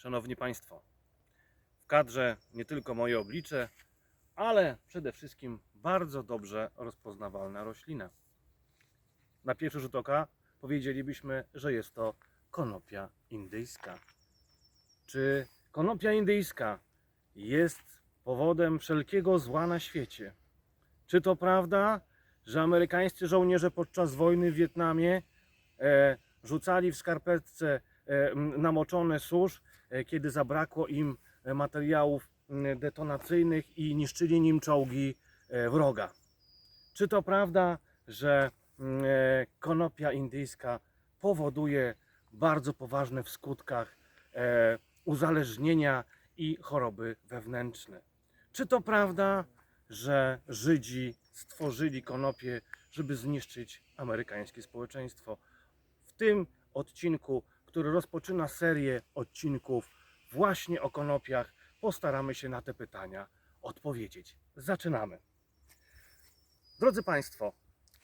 Szanowni Państwo, w kadrze nie tylko moje oblicze, ale przede wszystkim bardzo dobrze rozpoznawalna roślina. Na pierwszy rzut oka powiedzielibyśmy, że jest to konopia indyjska. Czy konopia indyjska jest powodem wszelkiego zła na świecie? Czy to prawda, że amerykańscy żołnierze podczas wojny w Wietnamie e, rzucali w skarpetce e, namoczone susz, kiedy zabrakło im e, materiałów detonacyjnych i niszczyli nim czołgi e, wroga? Czy to prawda, że e, konopia indyjska powoduje bardzo poważne w skutkach e, uzależnienia i choroby wewnętrzne? Czy to prawda, że Żydzi stworzyli konopię, żeby zniszczyć amerykańskie społeczeństwo? W tym odcinku, który rozpoczyna serię odcinków właśnie o konopiach, postaramy się na te pytania odpowiedzieć. Zaczynamy. Drodzy Państwo,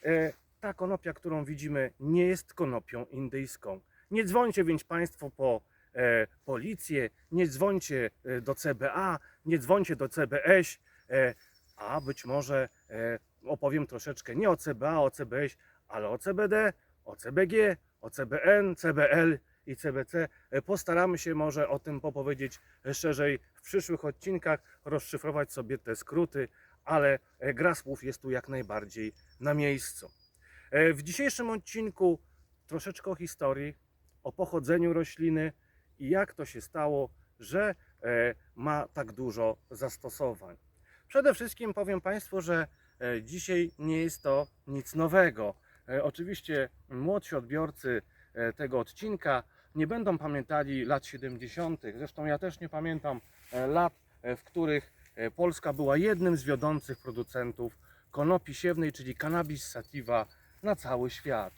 e, ta konopia, którą widzimy, nie jest konopią indyjską. Nie dzwońcie więc Państwo po e, policję, nie dzwońcie e, do CBA, nie dzwońcie do CBS, e, a być może opowiem troszeczkę nie o CBA, o CBS, ale o CBD, o CBG, o CBN, CBL i CBC. E, Postaramy się może o tym popowiedzieć szerzej w przyszłych odcinkach, rozszyfrować sobie te skróty, ale e, gra słów jest tu jak najbardziej na miejscu. E, W dzisiejszym odcinku troszeczkę o historii, o pochodzeniu rośliny i jak to się stało, że e, ma tak dużo zastosowań. Przede wszystkim powiem Państwu, że e, dzisiaj nie jest to nic nowego. E, Oczywiście młodsi odbiorcy e, tego odcinka nie będą pamiętali lat 70. Zresztą ja też nie pamiętam e, lat, e, w których e, Polska była jednym z wiodących producentów konopi siewnej, czyli cannabis sativa na cały świat.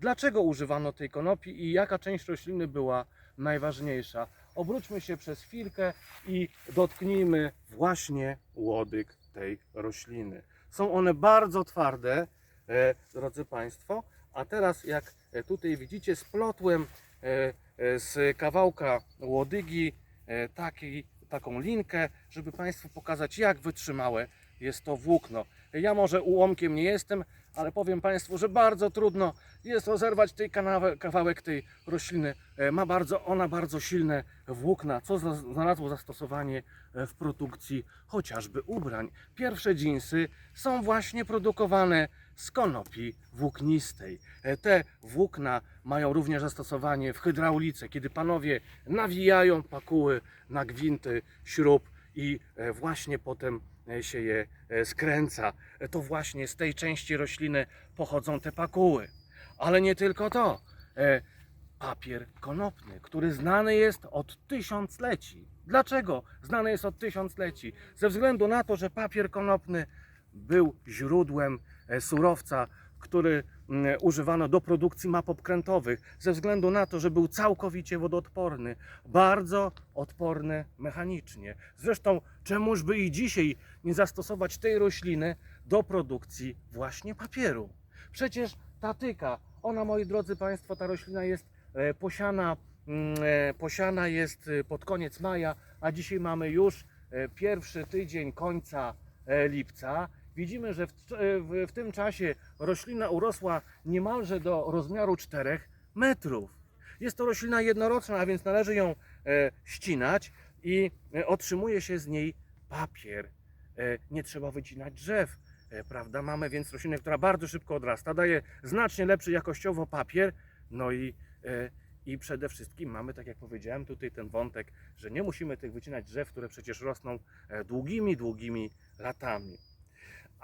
Dlaczego używano tej konopi i jaka część rośliny była najważniejsza? Obróćmy się przez chwilkę i dotknijmy właśnie łodyg tej rośliny. Są one bardzo twarde, drodzy Państwo, a teraz jak tutaj widzicie splotłem z kawałka łodygi e, taki, taką linkę, żeby Państwu pokazać jak wytrzymałe jest to włókno. Ja może ułomkiem nie jestem, ale powiem Państwu, że bardzo trudno jest rozerwać tej kawałek tej rośliny. E, Ma bardzo, ona bardzo silne włókna, co znalazło zastosowanie e, w produkcji chociażby ubrań. Pierwsze dżinsy są właśnie produkowane z konopi włóknistej. E, Te włókna mają również zastosowanie w hydraulice, kiedy panowie nawijają pakuły na gwinty śrub i e, właśnie potem e, się je e, skręca. To właśnie z tej części rośliny pochodzą te pakuły. Ale nie tylko to. Papier konopny, który znany jest od tysiącleci. Dlaczego znany jest od tysiącleci? Ze względu na to, że papier konopny był źródłem surowca, który mm, używano do produkcji map obkrętowych, ze względu na to, że był całkowicie wodoodporny, bardzo odporny mechanicznie. Zresztą, czemuż by i dzisiaj nie zastosować tej rośliny do produkcji właśnie papieru? Przecież tatyka, ona moi drodzy Państwo, ta roślina jest e, posiana, mm, e, posiana jest e, pod koniec maja, a dzisiaj mamy już pierwszy tydzień końca lipca. Widzimy, że w, e, w, w tym czasie roślina urosła niemalże do rozmiaru 4 metrów. Jest to roślina jednoroczna, a więc należy ją e, ścinać i e, otrzymuje się z niej papier. E, nie trzeba wycinać drzew, e, prawda? Mamy więc roślinę, która bardzo szybko odrasta, daje znacznie lepszy jakościowo papier, no i, e, i przede wszystkim mamy, tak jak powiedziałem, tutaj ten wątek, że nie musimy tych wycinać drzew, które przecież rosną e, długimi, długimi latami.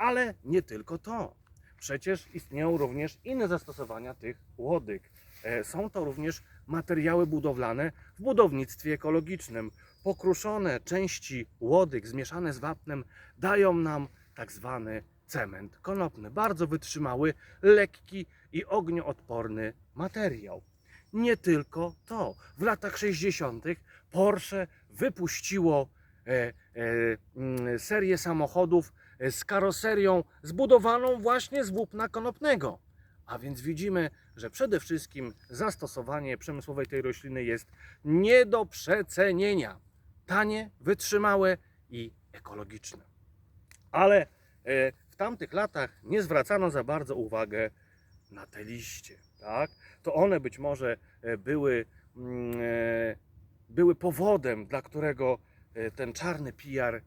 Ale nie tylko to. Przecież istnieją również inne zastosowania tych łodyg. E, Są to również materiały budowlane w budownictwie ekologicznym. Pokruszone części łodyg zmieszane z wapnem dają nam tak zwany cement konopny. Bardzo wytrzymały, lekki i ognioodporny materiał. Nie tylko to. W latach 60. Porsche wypuściło e, e, mm, serię samochodów z karoserią zbudowaną właśnie z włókna konopnego. A więc widzimy, że przede wszystkim zastosowanie przemysłowej tej rośliny jest nie do przecenienia. Tanie, wytrzymałe i ekologiczne. Ale e, w tamtych latach nie zwracano za bardzo uwagę na te liście. Tak? To one być może e, były, mm, e, były powodem, dla którego e, ten czarny e,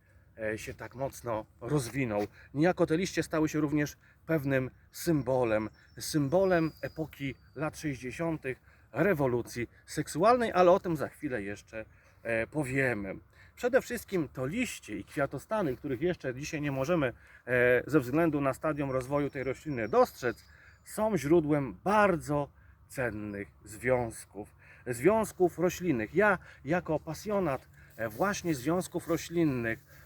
się tak mocno rozwinął. Niejako te liście stały się również pewnym symbolem, symbolem epoki lat 60., rewolucji seksualnej, ale o tym za chwilę jeszcze e, powiemy. Przede wszystkim to liście i kwiatostany, których jeszcze dzisiaj nie możemy e, ze względu na stadium rozwoju tej rośliny dostrzec, są źródłem bardzo cennych związków. Związków roślinnych. Ja, jako pasjonat e, właśnie związków roślinnych, e, e,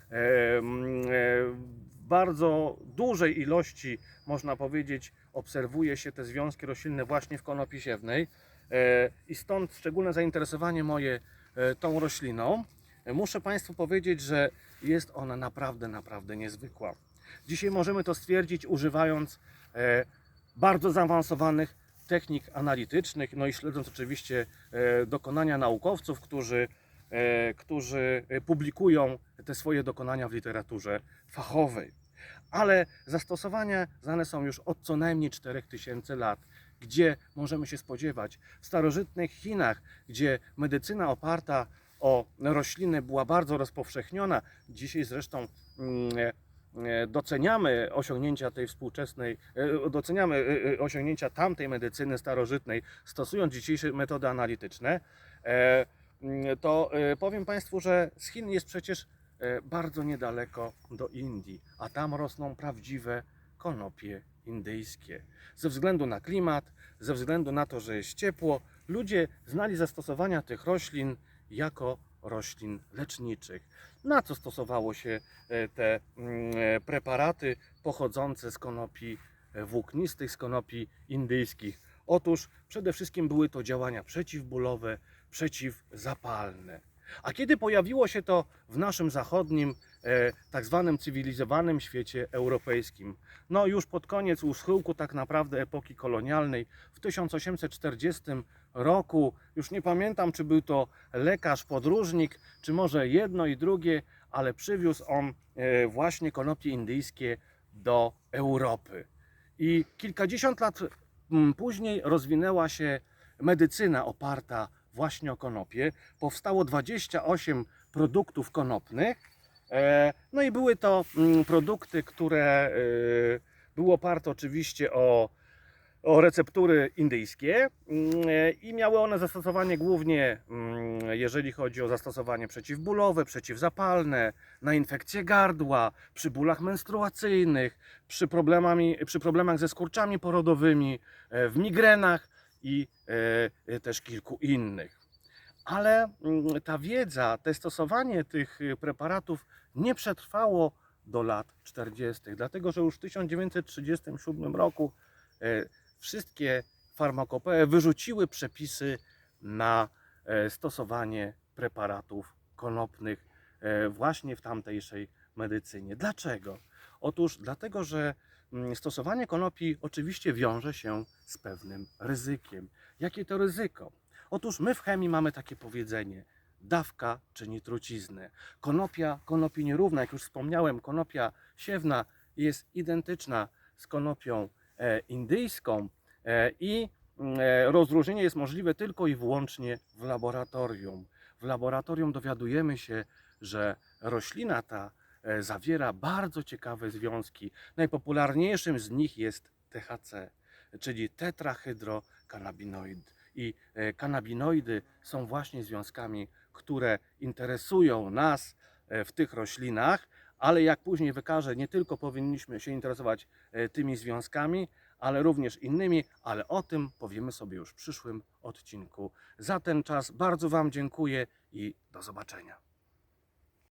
bardzo dużej ilości, można powiedzieć, obserwuje się te związki roślinne właśnie w konopi siewnej e, i stąd szczególne zainteresowanie moje e, tą rośliną. E, Muszę Państwu powiedzieć, że jest ona naprawdę, naprawdę niezwykła. Dzisiaj możemy to stwierdzić używając e, bardzo zaawansowanych technik analitycznych, no i śledząc oczywiście e, dokonania naukowców, którzy, e, którzy e, publikują te swoje dokonania w literaturze fachowej. Ale zastosowania znane są już od co najmniej 4000 lat, gdzie możemy się spodziewać w starożytnych Chinach, gdzie medycyna oparta o rośliny była bardzo rozpowszechniona. Dzisiaj zresztą mm, e, e, doceniamy osiągnięcia tej współczesnej, e, doceniamy e, e, osiągnięcia tamtej medycyny starożytnej, stosując dzisiejsze metody analityczne, e, to e, powiem Państwu, że z Chin jest przecież e, bardzo niedaleko do Indii, a tam rosną prawdziwe konopie indyjskie. Ze względu na klimat, ze względu na to, że jest ciepło, ludzie znali zastosowania tych roślin jako roślin leczniczych. Na co stosowało się e, te mm, preparaty pochodzące z konopi włóknistych, z konopi indyjskich? Otóż przede wszystkim były to działania przeciwbólowe, przeciwzapalne. A kiedy pojawiło się to w naszym zachodnim, e, tak zwanym cywilizowanym świecie europejskim? No już pod koniec, u schyłku tak naprawdę epoki kolonialnej, w 1840 roku, już nie pamiętam czy był to lekarz, podróżnik, czy może jedno i drugie, ale przywiózł on e, właśnie konopie indyjskie do Europy. I kilkadziesiąt lat później rozwinęła się medycyna oparta właśnie o konopie. Powstało 28 produktów konopnych. E, No i były to mm, produkty, które e, były oparte oczywiście o, o receptury indyjskie mm, e, i miały one zastosowanie głównie, mm, jeżeli chodzi o zastosowanie przeciwbólowe, przeciwzapalne, na infekcję gardła, przy bólach menstruacyjnych, przy, problemami, przy problemach ze skurczami porodowymi, w migrenach i e, e, też kilku innych. Ale mm, ta wiedza, te stosowanie tych y, preparatów nie przetrwało do lat 40., dlatego że już w 1937 roku e, wszystkie farmakopee wyrzuciły przepisy na e, stosowanie preparatów konopnych e, właśnie w tamtejszej medycynie. Dlaczego? Otóż dlatego, że stosowanie konopi oczywiście wiąże się z pewnym ryzykiem. Jakie to ryzyko? Otóż my w chemii mamy takie powiedzenie: dawka czyni truciznę. Konopia konopi nierówna, jak już wspomniałem, konopia siewna jest identyczna z konopią e, indyjską e, i mm, e, rozróżnienie jest możliwe tylko i wyłącznie w laboratorium. W laboratorium dowiadujemy się, że roślina ta zawiera bardzo ciekawe związki. Najpopularniejszym z nich jest THC, czyli tetrahydrokannabinoid. I e, kanabinoidy są właśnie związkami, które interesują nas e, w tych roślinach, ale jak później wykażę, nie tylko powinniśmy się interesować e, tymi związkami, ale również innymi, ale o tym powiemy sobie już w przyszłym odcinku. Za ten czas bardzo Wam dziękuję i do zobaczenia.